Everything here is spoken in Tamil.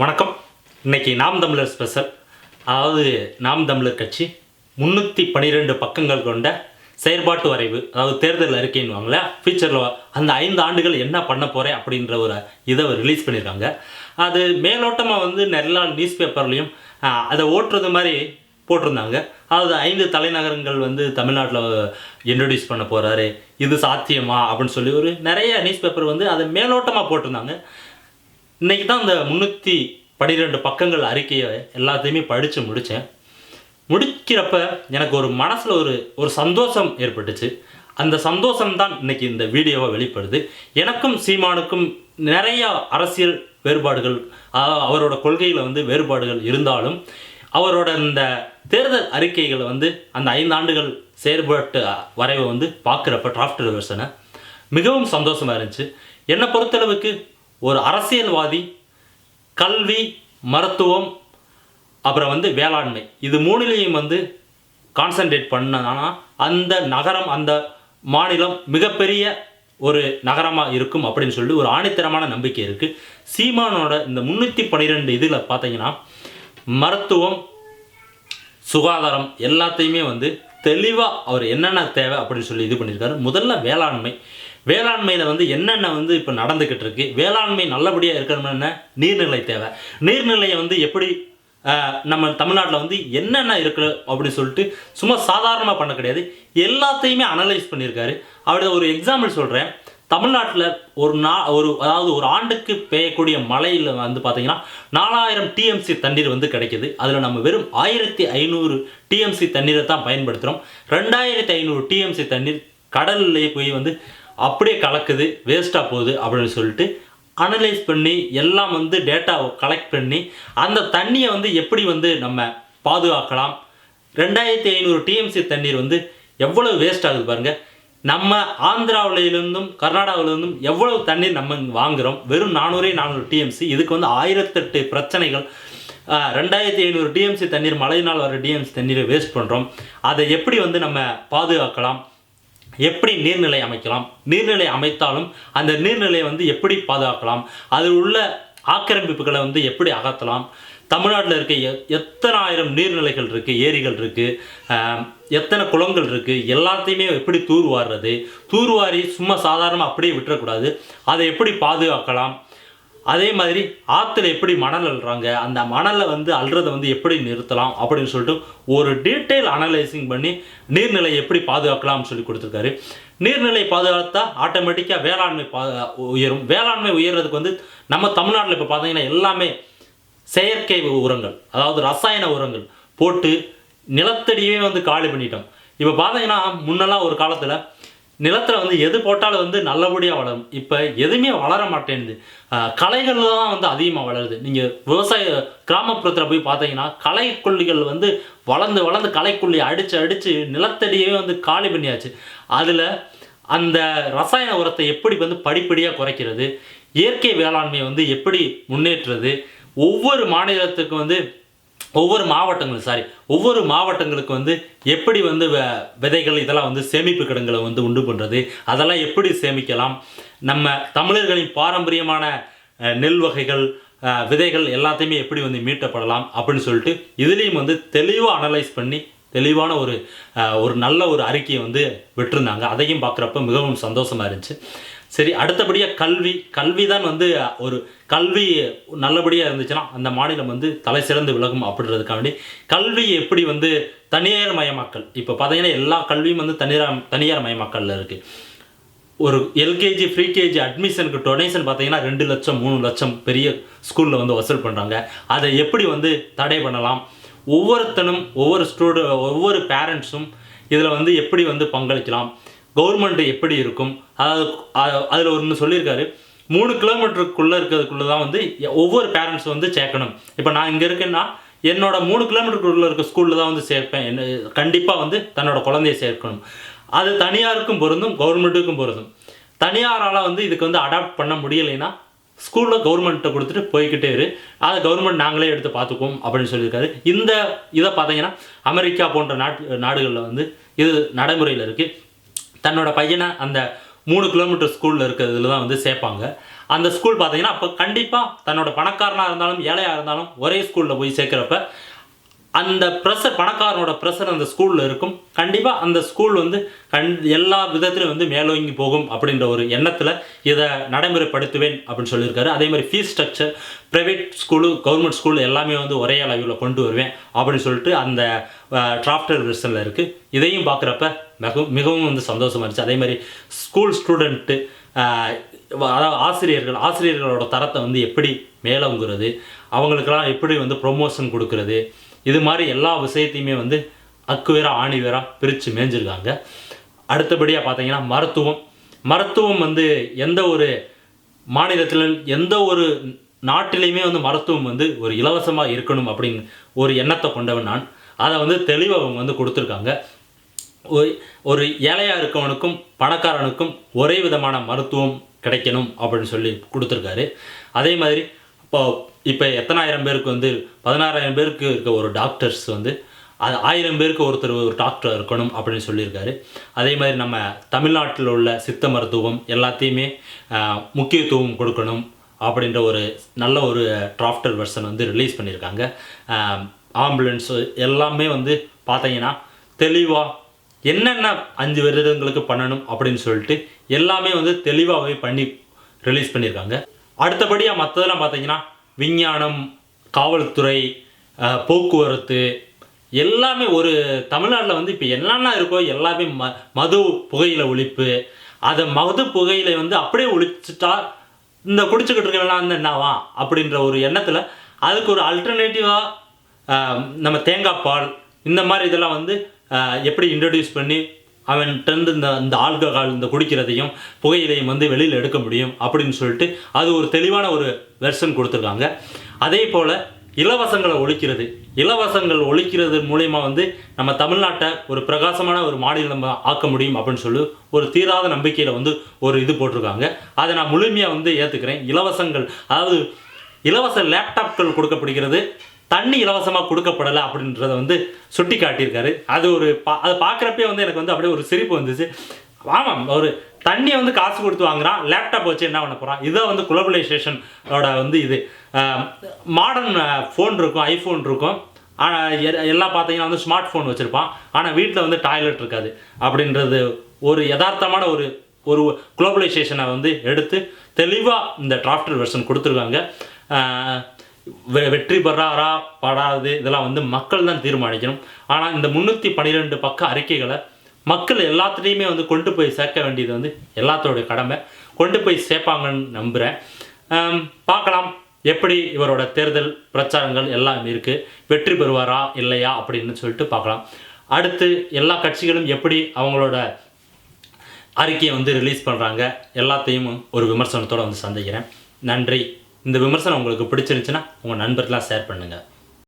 வணக்கம். இன்னைக்கு நாம் தமிழர் ஸ்பெஷல் அதாவது நாம் தமிழர் கட்சி முந்நூற்றி பன்னிரெண்டு பக்கங்கள் கொண்ட செயற்பாட்டு வரைவு அதாவது தேர்தல் அறிக்கைன்னுவாங்களே ஃபியூச்சரில் அந்த ஐந்து ஆண்டுகள் என்ன பண்ண போகிறேன் அப்படின்ற ஒரு இதை ரிலீஸ் பண்ணியிருக்காங்க. அது மேலோட்டமாக வந்து நிறையா நியூஸ் பேப்பர்லேயும் அதை ஓட்டுறது மாதிரி போட்டிருந்தாங்க. அதாவது ஐந்து தலைநகரங்கள் வந்து தமிழ்நாட்டில் இன்ட்ரடியூஸ் பண்ண போகிறாரு இது சாத்தியமா அப்படின்னு சொல்லி ஒரு நிறைய நியூஸ் பேப்பர் வந்து அதை மேலோட்டமாக போட்டிருந்தாங்க. இன்றைக்கி தான் அந்த முந்நூற்றி பன்னிரெண்டு பக்கங்கள் அறிக்கையை எல்லாத்தையுமே படித்து முடித்தேன் முடிக்கிறப்ப எனக்கு ஒரு மனசில் ஒரு ஒரு சந்தோஷம் ஏற்பட்டுச்சு. அந்த சந்தோஷம் தான் இன்னைக்கு இந்த வீடியோவை வெளிப்படுது. எனக்கும் சீமானுக்கும் நிறையா அரசியல் வேறுபாடுகள் அவரோட கொள்கையில் வந்து வேறுபாடுகள் இருந்தாலும் அவரோட இந்த தேர்தல் அறிக்கைகளை வந்து அந்த ஐந்தாண்டுகள் செயற்பட்டு செயற்பாட்டு வரைவை வந்து பார்க்குறப்ப டிராஃப்ட் வெர்ஷனை மிகவும் சந்தோஷமாக இருந்துச்சு. என்னை பொறுத்தளவுக்கு ஒரு அரசியல்வாதி கல்வி மருத்துவம் அப்புறம் வந்து வேளாண்மை. இது மூணுலேயும் வந்து கான்சன்ட்ரேட் பண்ணனா அந்த நகரம் அந்த மாநிலம் மிகப்பெரிய ஒரு நகரமாக இருக்கும் அப்படின்னு சொல்லி ஒரு ஆணித்தரமான நம்பிக்கை இருக்குது சீமானோட இந்த முந்நூற்றி பன்னிரெண்டு இதில் பார்த்தீங்கன்னா மருத்துவம் சுகாதாரம் எல்லாத்தையுமே வந்து தெளிவாக அவர் என்னென்ன தேவை அப்படின்னு சொல்லி இது பண்ணியிருக்காரு. முதல்ல வேளாண்மை. வேளாண்மையில் வந்து என்னென்ன வந்து இப்போ நடந்துக்கிட்டு இருக்கு? வேளாண்மை நல்லபடியாக இருக்கணும்னா நீர்நிலை தேவை. நீர்நிலையை வந்து எப்படி நம்ம தமிழ்நாட்டில் வந்து என்னென்ன இருக்கு அப்படின்னு சொல்லிட்டு சும்மா சாதாரணமாக பண்ண கிடையாது. எல்லாத்தையுமே அனலைஸ் பண்ணியிருக்காரு. அவரோட ஒரு எக்ஸாம்பிள் சொல்கிறேன் தமிழ்நாட்டில் ஒரு நா ஒரு அதாவது ஒரு ஆண்டுக்கு பெய்யக்கூடிய மழையில் வந்து பார்த்தீங்கன்னா நாலாயிரம் டிஎம்சி தண்ணீர் வந்து கிடைக்கிது. அதில் நம்ம வெறும் ஆயிரத்தி ஐநூறு டிஎம்சி தண்ணீரை தான் பயன்படுத்துகிறோம் ரெண்டாயிரத்தி ஐநூறு டிஎம்சி தண்ணீர் கடல்லே போய் வந்து அப்படியே கலக்குது வேஸ்ட்டாக போகுது அப்படின்னு சொல்லிட்டு அனலைஸ் பண்ணி எல்லாம் வந்து டேட்டாவை கலெக்ட் பண்ணி அந்த தண்ணியை வந்து எப்படி வந்து நம்ம பாதுகாக்கலாம்? ரெண்டாயிரத்தி ஐநூறு டிஎம்சி தண்ணீர் வந்து எவ்வளவு வேஸ்ட் ஆகுது பாருங்கள் நம்ம ஆந்திராவிலிருந்தும் கர்நாடகாவிலிருந்தும் எவ்வளவு தண்ணீர் நம்ம வாங்குகிறோம் வெறும் நானூறே நானூறு டிஎம்சி இதுக்கு வந்து ஆயிரத்தெட்டு பிரச்சனைகள். ரெண்டாயிரத்தி ஐநூறு டிஎம்சி தண்ணீர் மழையினால் வர டிஎம்சி தண்ணீரை வேஸ்ட் பண்ணுறோம் அதை எப்படி வந்து நம்ம பாதுகாக்கலாம்? எப்படி நீர்நிலை அமைக்கலாம்? நீர்நிலை அமைத்தாலும் அந்த நீர்நிலையை வந்து எப்படி பாதுகாக்கலாம்? அதில் உள்ள ஆக்கிரமிப்புகளை வந்து எப்படி அகற்றலாம்? தமிழ்நாட்டில் இருக்க எ எத்தனை ஆயிரம் நீர்நிலைகள் இருக்குது ஏரிகள் இருக்குது எத்தனை குளங்கள் இருக்குது எல்லாத்தையுமே எப்படி தூர்வாடுறது தூர்வாரி சும்மா சாதாரணமாக அப்படியே விட்டுறக்கூடாது. அதை எப்படி பாதுகாக்கலாம்? அதே மாதிரி ஆற்றுல எப்படி மணல் அள்ளுறாங்க அந்த மணலை வந்து அள்ளுறதை வந்து எப்படி நிறுத்தலாம் அப்படின்னு சொல்லிட்டு ஒரு டீட்டெயில் அனலைசிங் பண்ணி நீர்நிலை எப்படி பாதுகாக்கலாம்னு சொல்லி கொடுத்துருக்காரு. நீர்நிலை பாதுகாத்தா ஆட்டோமேட்டிக்காக வேளாண்மை பா உயரும். வேளாண்மை உயர்றதுக்கு வந்து நம்ம தமிழ்நாட்டில் இப்போ பார்த்தீங்கன்னா எல்லாமே செயற்கை உரங்கள் அதாவது ரசாயன உரங்கள் போட்டு நிலத்தடியே வந்து காலி பண்ணிட்டோம். இப்போ பார்த்தீங்கன்னா முன்னெல்லாம் ஒரு காலத்தில் நிலத்தில் வந்து எது போட்டாலும் வந்து நல்லபடியாக வளரும். இப்போ எதுவுமே வளர மாட்டேங்குது. ஆஹ் களைகள் தான் வந்து அதிகமாக வளருது. நீங்கள் விவசாய கிராமப்புறத்தில் போய் பார்த்தீங்கன்னா களைக்குள்ளிகள் வந்து வளர்ந்து வளர்ந்து களைக்கொல்லி அடித்து அடித்து நிலத்தடியே வந்து காலி பண்ணியாச்சு. அதில் அந்த ரசாயன உரத்தை எப்படி வந்து படிப்படியாக குறைக்கிறது இயற்கை வேளாண்மையை வந்து எப்படி முன்னேற்றுறது ஒவ்வொரு மாநிலத்துக்கும் வந்து ஒவ்வொரு மாவட்டங்களும் சாரி ஒவ்வொரு மாவட்டங்களுக்கு வந்து எப்படி வந்து வ- விதைகள் இதெல்லாம் வந்து சேமிப்பு கிடங்களை வந்து உண்டு பண்ணுறது அதெல்லாம் எப்படி சேமிக்கலாம் நம்ம தமிழர்களின் பாரம்பரியமான நெல் வகைகள் விதைகள் எல்லாத்தையுமே எப்படி வந்து மீட்டப்படலாம் அப்படின்னு சொல்லிட்டு இதுலேயும் வந்து தெளிவாக அனலைஸ் பண்ணி தெளிவான ஒரு ஒரு நல்ல ஒரு அறிக்கையை வந்து விட்டுருந்தாங்க. அதையும் பார்க்குறப்ப மிகவும் சந்தோஷமாக இருந்துச்சு. சரி அடுத்தபடியாக கல்வி. கல்வி தான் வந்து ஒரு கல்வி நல்லபடியாக இருந்துச்சுன்னா அந்த மாநிலம் வந்து தலை சிறந்து விலகும் அப்படின்றதுக்காண்டி கல்வி எப்படி வந்து தனியார் மயமாக்கல் இப்போ பார்த்தீங்கன்னா எல்லா கல்வியும் வந்து தனியார் தனியார் மயமாக்கலில் இருக்குது ஒரு எல்கேஜி கேஜி அட்மிஷனுக்கு டொனேஷன் பார்த்தீங்கன்னா ரெண்டு லட்சம் மூணு லட்சம் பெரிய ஸ்கூலில் வந்து வசூல் பண்ணுறாங்க அதை எப்படி வந்து தடை பண்ணலாம்? ஒவ்வொருத்தனும் ஒவ்வொரு ஸ்டூடெ ஒவ்வொரு பேரண்ட்ஸும் இதில் வந்து எப்படி வந்து பங்களிக்கலாம்? கவர்மெண்ட் எப்படி இருக்கும்? அதாவது அதில் ஒன்று சொல்லியிருக்காரு. மூணு கிலோமீட்டருக்குள்ளே இருக்கிறதுக்குள்ளே தான் வந்து ஒவ்வொரு பேரண்ட்ஸ் வந்து சேர்க்கணும். இப்போ நான் இங்கே இருக்கேன்னா என்னோட மூணு கிலோமீட்டருக்குள்ளே இருக்க ஸ்கூலில் தான் வந்து சேர்ப்பேன். என்ன கண்டிப்பாக வந்து தன்னோட குழந்தைய சேர்க்கணும். அது தனியாருக்கும் பொருந்தும் கவர்மெண்ட்டுக்கும் பொருந்தும். தனியாரால் வந்து இதுக்கு வந்து அடாப்ட் பண்ண முடியலைன்னா ஸ்கூலில் கவர்மெண்ட்டை கொடுத்துட்டு போய்க்கிட்டே இரு. அதை கவர்மெண்ட் நாங்களே எடுத்து பார்த்துக்குவோம் அப்படின்னு சொல்லியிருக்காரு. இந்த இதை பார்த்தீங்கன்னா அமெரிக்கா போன்ற நாட்டு நாடுகளில் வந்து இது நடைமுறையில் இருக்குது தன்னோட பையனை அந்த மூணு கிலோமீட்டர் ஸ்கூலில் இருக்கிறதுல தான் வந்து சேர்ப்பாங்க. அந்த ஸ்கூல் பார்த்தீங்கன்னா அப்போ கண்டிப்பாக தன்னோட பணக்காரனாக இருந்தாலும் ஏழையாக இருந்தாலும் ஒரே ஸ்கூலில் போய் சேர்க்குறப்ப அந்த ப்ரெஷர் பணக்காரனோட ப்ரெஷர் அந்த ஸ்கூலில் இருக்கும். கண்டிப்பாக அந்த ஸ்கூல் வந்து கண் எல்லா விதத்துலையும் வந்து மேலோங்கி போகும் அப்படின்ற ஒரு எண்ணத்தில் இதை நடைமுறைப்படுத்துவேன் அப்படின்னு சொல்லியிருக்காரு. அதே மாதிரி fees structure private school government school எல்லாமே வந்து ஒரே அளவில் கொண்டு வருவேன் அப்படின்னு சொல்லிட்டு அந்த டிராஃப்டர் வெர்ஷனில் இருக்குது இதையும் பார்க்குறப்ப மிகவும் மிகவும் வந்து சந்தோஷமா இருந்துச்சு. அதே மாதிரி ஸ்கூல் ஸ்டூடெண்ட்டு அதாவது ஆசிரியர்கள் ஆசிரியர்களோட தரத்தை வந்து எப்படி மேலோங்குறது அவங்களுக்கெல்லாம் எப்படி வந்து ப்ரொமோஷன் கொடுக்கறது இது மாதிரி எல்லா விஷயத்தையுமே வந்து அக்குவேரா ஆணிவேரா பிரித்து மேய்ஞ்சிருக்காங்க அடுத்தபடியாக பார்த்தீங்கன்னா மருத்துவம். மருத்துவம் வந்து எந்த ஒரு மாநிலத்தில் எந்த ஒரு நாட்டிலையுமே வந்து மருத்துவம் வந்து ஒரு இலவசமாக இருக்கணும் அப்படின்னு ஒரு எண்ணத்தை கொண்டவன் நான். அதை வந்து தெளிவாக அவங்க வந்து கொடுத்துருக்காங்க. ஒரு- ஒரு ஏழையாக இருக்கவனுக்கும் பணக்காரனுக்கும் ஒரே விதமான மருத்துவம் கிடைக்கணும் அப்படின்னு சொல்லி கொடுத்துருக்காரு. அதே மாதிரி இப்போ இப்போ எத்தனாயிரம் பேருக்கு வந்து பதினாறாயிரம் பேருக்கு இருக்க ஒரு டாக்டர்ஸ் வந்து அது ஆயிரம் பேருக்கு ஒருத்தர் ஒரு டாக்டர் இருக்கணும் அப்படின்னு சொல்லியிருக்காரு. அதே மாதிரி நம்ம தமிழ்நாட்டில் உள்ள சித்த மருத்துவம் எல்லாத்தையுமே முக்கியத்துவம் கொடுக்கணும் அப்படின்ற ஒரு நல்ல ஒரு டிராஃப்டர் வெர்ஷன் வந்து ரிலீஸ் பண்ணியிருக்காங்க. ஆம்புலன்ஸு எல்லாமே வந்து பார்த்தீங்கன்னா தெளிவாக என்னென்ன அஞ்சு வருடங்களுக்கு பண்ணணும் அப்படின்னு சொல்லிட்டு எல்லாமே வந்து தெளிவாகவே பண்ணி ரிலீஸ் பண்ணியிருக்காங்க. அடுத்தபடியாக மற்றதெல்லாம் பார்த்தீங்கன்னா விஞ்ஞானம் காவல்துறை போக்குவரத்து எல்லாமே ஒரு தமிழ்நாட்டில் வந்து இப்போ என்னென்ன இருக்கோ எல்லாமே ம மது புகையில ஒழிப்பு. அதை மது புகையில வந்து அப்படியே ஒழிச்சிட்டா இந்த குடிச்சுக்கிட்டு இருக்கலாம் வந்து என்னவா? அப்படின்ற ஒரு எண்ணத்தில் அதுக்கு ஒரு அல்டர்னேட்டிவாக நம்ம தேங்காய் பால் இந்த மாதிரி இதெல்லாம் வந்து எப்படி இன்ட்ரடியூஸ் பண்ணி அவன்கிட்ட இந்த இந்த ஆல்கஹால் இந்த குடிக்கிறதையும் புகையிலையும் வந்து வெளியில் எடுக்க முடியும் அப்படின்னு சொல்லிட்டு அது ஒரு தெளிவான ஒரு வெர்ஷன் கொடுத்துருக்காங்க. அதே போல் இலவசங்களை ஒழிக்கிறது. இலவசங்கள் ஒழிக்கிறது மூலயமா வந்து நம்ம தமிழ்நாட்டை ஒரு பிரகாசமான ஒரு மாநிலம் ஆக்க முடியும் அப்படின்னு சொல்லி ஒரு தீராத நம்பிக்கையில் வந்து ஒரு இது போட்டிருக்காங்க. அதை நான் முழுமையாக வந்து ஏற்றுக்கிறேன் இலவசங்கள் அதாவது இலவச லேப்டாப்கள் கொடுக்கப்படுகிறது. தண்ணி இலவசமாக கொடுக்கப்படலை அப்படின்றத வந்து சுட்டி காட்டியிருக்காரு அது ஒரு பா அதை பார்க்குறப்பே வந்து எனக்கு வந்து அப்படியே ஒரு சிரிப்பு வந்துச்சு. ஆமாம் ஒரு தண்ணியை வந்து காசு கொடுத்து வாங்குறான் லேப்டாப் வச்சு என்ன பண்ண போகிறான் இதை வந்து குளோபலைசேஷனோட வந்து இது. மாடர்ன் ஃபோன் இருக்கும் ஐஃபோன் இருக்கும். ஆனால் எல்லாம் பார்த்தீங்கன்னா வந்து ஸ்மார்ட் ஃபோன் வச்சுருப்பான். ஆனால் வீட்டில் வந்து டாய்லெட் இருக்காது. அப்படின்றது ஒரு யதார்த்தமான ஒரு ஒரு குளோபலைசேஷனை வந்து எடுத்து தெளிவாக இந்த டிராஃப்டர் வெர்ஷன் கொடுத்துருக்காங்க. வெற்றி பெறாரா படாது இதெல்லாம் வந்து மக்கள் தான் தீர்மானிக்கணும். ஆனால் இந்த முந்நூற்றி பன்னிரெண்டு பக்க அறிக்கைகளை மக்கள் எல்லாத்துலேயுமே வந்து கொண்டு போய் சேர்க்க வேண்டியது வந்து எல்லாத்தோடைய கடமை. கொண்டு போய் சேர்ப்பாங்கன்னு நம்புகிறேன் பார்க்கலாம். எப்படி இவரோட தேர்தல் பிரச்சாரங்கள் எல்லாம் இருக்குது வெற்றி பெறுவாரா இல்லையா அப்படின்னு சொல்லிட்டு பார்க்கலாம். அடுத்து எல்லா கட்சிகளும் எப்படி அவங்களோட அறிக்கையை வந்து ரிலீஸ் பண்ணுறாங்க எல்லாத்தையும் ஒரு விமர்சனத்தோடு வந்து சந்திக்கிறேன். நன்றி. இந்த விமர்சனம் உங்களுக்கு பிடிச்சிருந்துச்சுன்னா உங்கள் நண்பர்களாக ஷேர் பண்ணுங்கள்